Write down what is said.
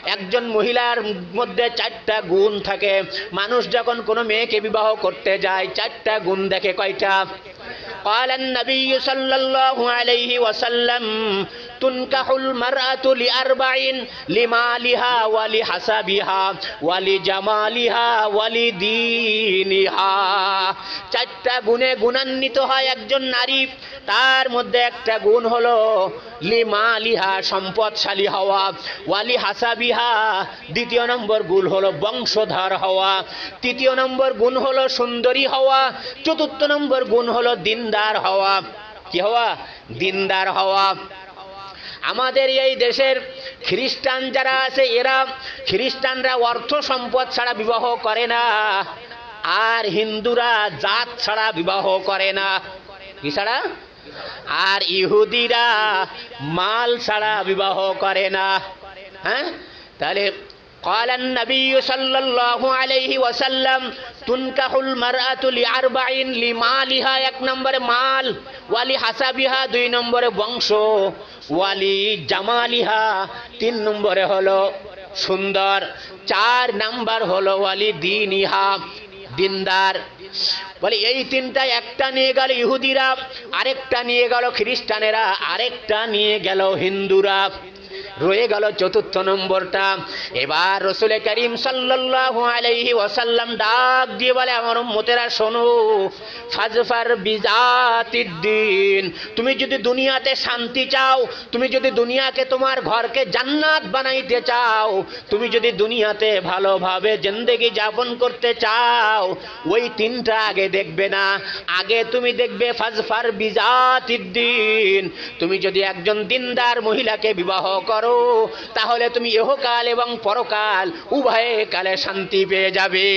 একজন মহিলার মধ্যে চারটা গুণ থাকে মানুষ যখন কোনো মেয়েকে বিবাহ করতে যায় চারটা গুণ দেখে কয়টা قال النبي صلى الله عليه وسلم তুনকাহুল মারআতু লিআরবাইন লিমালিহা ওয়া লিহাসাবিহা ওয়া লিজামালিহা ওয়া লিদীনিহা চারটা গুণে গুণান্বিত হয় একজন নারী, তার মধ্যে একটা গুণ হলো লিমালিহা, সম্পদশালী হওয়া। ওয়ালি হাসাবিহা, দ্বিতীয় নম্বর গুণ হলো বংশধর হওয়া। তৃতীয় নম্বর গুণ হলো সুন্দরী হওয়া। চতুর্থ নম্বর গুণ হলো দিনদার হওয়া। কি হওয়া? দিনদার হওয়া। আমাদের এই দেশের খ্রিস্টান যারা আছে, এরা খ্রিস্টানরা অর্থ সম্পদ ছাড়া বিবাহ করে না। আর হিন্দুরা জাত ছাড়া বিবাহ করে না। কি ছাড়া? আর ইহুদিরা মাল ছাড়া বিবাহ করে না। হ্যাঁ? তাহলে قال النبي صلى الله عليه وسلم تنكح المرأة لأربع لمالها এক নম্বরে মাল ওয়ালি হাসাবিহা দুই নম্বরে বংশ ওয়ালি জামালিহা তিন নম্বরে হলো সুন্দর চার নাম্বার হলো ওয়ালি দিনিহা দিনদার বলে এই তিনটা একটা নিয়ে গেল ইহুদিরা আরেকটা নিয়ে গেল খ্রিস্টানেরা আরেকটা নিয়ে গেল হিন্দুরা রয়ে গেল চতুর্থ নম্বরটা। এবার রসুল করিম সাল্লাল্লাহু আলাইহি ওয়াসাল্লাম ডাক দিয়ে বলে, আমার উম্মতেরা, শোনো, ফাজফার বিজাতিদ্দিন, তুমি যদি দুনিয়াতে শান্তি চাও, তুমি যদি দুনিয়াকে তোমার ঘরকে জান্নাত বানাইতে চাও, তুমি যদি দুনিয়াতে ভালোভাবে জিন্দেগি যাপন করতে চাও, ওই তিনটা আগে দেখবে না। আগে তুমি দেখবে ফাজফার বিজাতিদ্দিন, তুমি যদি একজন দিনদার মহিলাকে বিবাহ করো তাহলে তুমি ইহকাল এবং পরকাল উভয়ে কালে শান্তি পেয়ে যাবে।